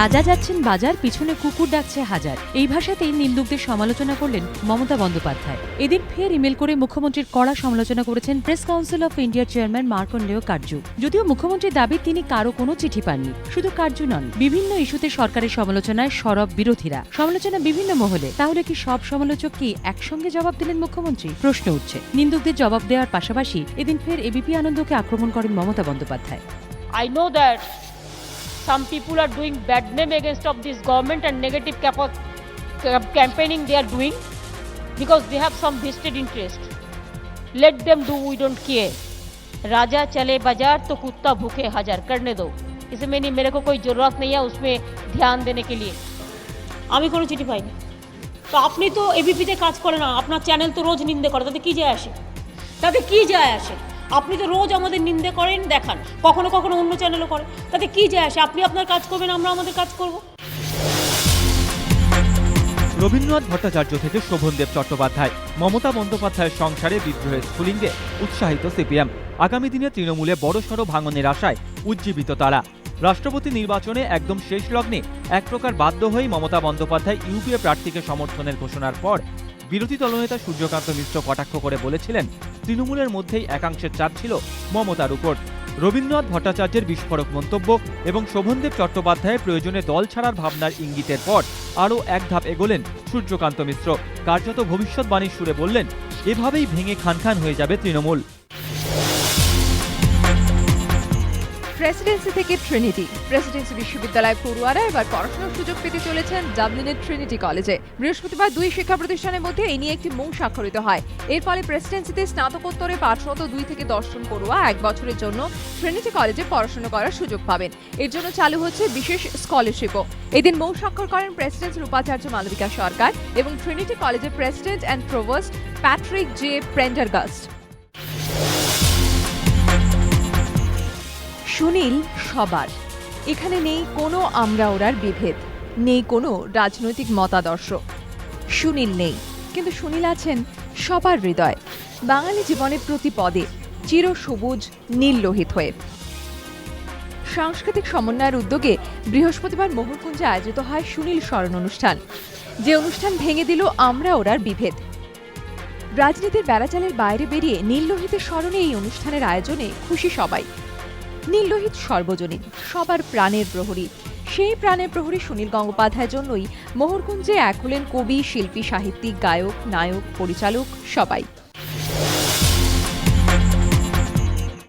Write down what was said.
রাজা যাচ্ছেন বাজার, পিছনে কুকুর ডাকছে হাজার। এই ভাষাতেই নিন্দুকদের সমালোচনা করলেন মমতা বন্দ্যোপাধ্যায়। এদিন ফের ইমেল করে মুখ্যমন্ত্রীর কড়া সমালোচনা করেছেন প্রেস কাউন্সিল অফ ইন্ডিয়ার চেয়ারম্যান মার্কন্ডেয় কার্জু। যদিও মুখ্যমন্ত্রীর দাবি, তিনি কারও কোনো চিঠি পাননি, শুধু কার্জু নন, বিভিন্ন ইস্যুতে সরকারের সমালোচনায় সরব বিরোধীরা। সমালোচনা বিভিন্ন মহলে, তাহলে কি সব সমালোচক কি একসঙ্গে জবাব দিলেন মুখ্যমন্ত্রী? প্রশ্ন উঠছে। নিন্দুকদের জবাব দেওয়ার পাশাপাশি এদিন ফের এবিপি আনন্দকে আক্রমণ করেন Mamata Bandyopadhyay. I know that some people are doing bad name against of this government and negative capa- ca- campaigning they are doing because they have some vested interest. Let them do, we don't care. राजा चले बाजार तो कुत्ता भूखे हजार करने दो इसमें नहीं मेरे को कोई ज़रूरत नहीं है उसमें ध्यान देने के लिए আমি কোনো চিঠি পাইনি তো আপনি তো এবিপিতে কাজ করেন না আপনার চ্যানেল তো রোজ নিন্দে করে তাতে কি যায় আসে তাতে কি যায় আসে আপনি তো রোজ আমাদের নিন্দে করেন, দেখান। কখনো কখনো অন্য চ্যানেলও করে। তাতে কি যায় আসে? আপনি আপনার কাজ করবেন, আমরা আমাদের কাজ করব। রবীন্দ্রনাথ ভট্টাচার্য থেকে শোভনদেব চট্টোপাধ্যায়, মমতা বন্দ্যোপাধ্যায়ের সংসারে বিদ্রোহের স্ফুলিঙ্গে উৎসাহিত সিপিএম। আগামী দিনে তৃণমূলে বড়সড় ভাঙনের আশায় উজ্জীবিত তারা। রাষ্ট্রপতি নির্বাচনে একদম শেষ লগ্নে এক প্রকার বাধ্য হয়েই মমতা বন্দ্যোপাধ্যায় ইউপিএ প্রার্থীকে সমর্থনের ঘোষণার পর বিরোধী দলনেতা সূর্যকান্ত মিশ্র কটাক্ষ করে বলেছিলেন, তৃণমূলের মধ্যেই একাংশের চাপ ছিল মমতার উপর। রবীন্দ্রনাথ ভট্টাচার্যের বিস্ফোরক মন্তব্য এবং শোভনদেব চট্টোপাধ্যায়ের প্রয়োজনে দল ছাড়ার ভাবনার ইঙ্গিতের পর আরও এক ধাপ এগোলেন সূর্যকান্ত মিশ্র। কার্যত ভবিষ্যৎবাণীর সুরে বললেন, এভাবেই ভেঙে খানখান হয়ে যাবে তৃণমূল। প্রেসিডেন্সি থেকে ট্রিনিটি প্রেসিডেন্সি বিশ্ববিদ্যালয় পড়ুয়ারা এবার পড়াশোনার সুযোগ পেতে চলেছেন ডাবলিনের ট্রিনিটি কলেজে বৃহস্পতিবার দুই শিক্ষা প্রতিষ্ঠানের মধ্যে এ নিয়ে একটি মৌ স্বাক্ষরিত হয়। এর ফলে প্রেসিডেন্সিতে স্নাতকোত্তরে পাঠরত দুই থেকে দশজন পড়ুয়া এক বছরের জন্য ট্রিনিটি কলেজে পড়াশোনা করার সুযোগ পাবেন। এর জন্য চালু হচ্ছে বিশেষ স্কলারশিপও এদিন মৌ স্বাক্ষর করেন প্রেসিডেন্সির উপাচার্য মালবিকা সরকার এবং ট্রিনিটি কলেজের president and provost Patrick J Prendergast Sunil সবার। এখানে নেই কোনো আমরা ওরার বিভেদ, নেই কোনো রাজনৈতিক মতাদর্শ। সুনীল নেই, কিন্তু সুনীল আছেন সবার হৃদয়। বাঙালি জীবনের প্রতি পদে চির সবুজ, নীল লোহিত হয়ে। সাংস্কৃতিক সমন্বয়ের উদ্যোগে বৃহস্পতিবার মোহরকুঞ্জে আয়োজিত হয় সুনীল স্মরণ অনুষ্ঠান। যে অনুষ্ঠান ভেঙে দিল আমরা ওরার বিভেদ। রাজনীতির বেড়াচালের বাইরে বেরিয়ে নীল লোহিতের স্মরণে এই অনুষ্ঠানের আয়োজনে খুশি সবাই। নীললোহিত সর্বজনীন, সবার প্রাণের প্রহরী। সেই প্রাণের প্রহরী সুনীল গঙ্গোপাধ্যায়ের জন্যই মোহরকুঞ্জে এক হলেন কবি, শিল্পী, সাহিত্যিক, গায়ক, নায়ক, পরিচালক সবাই।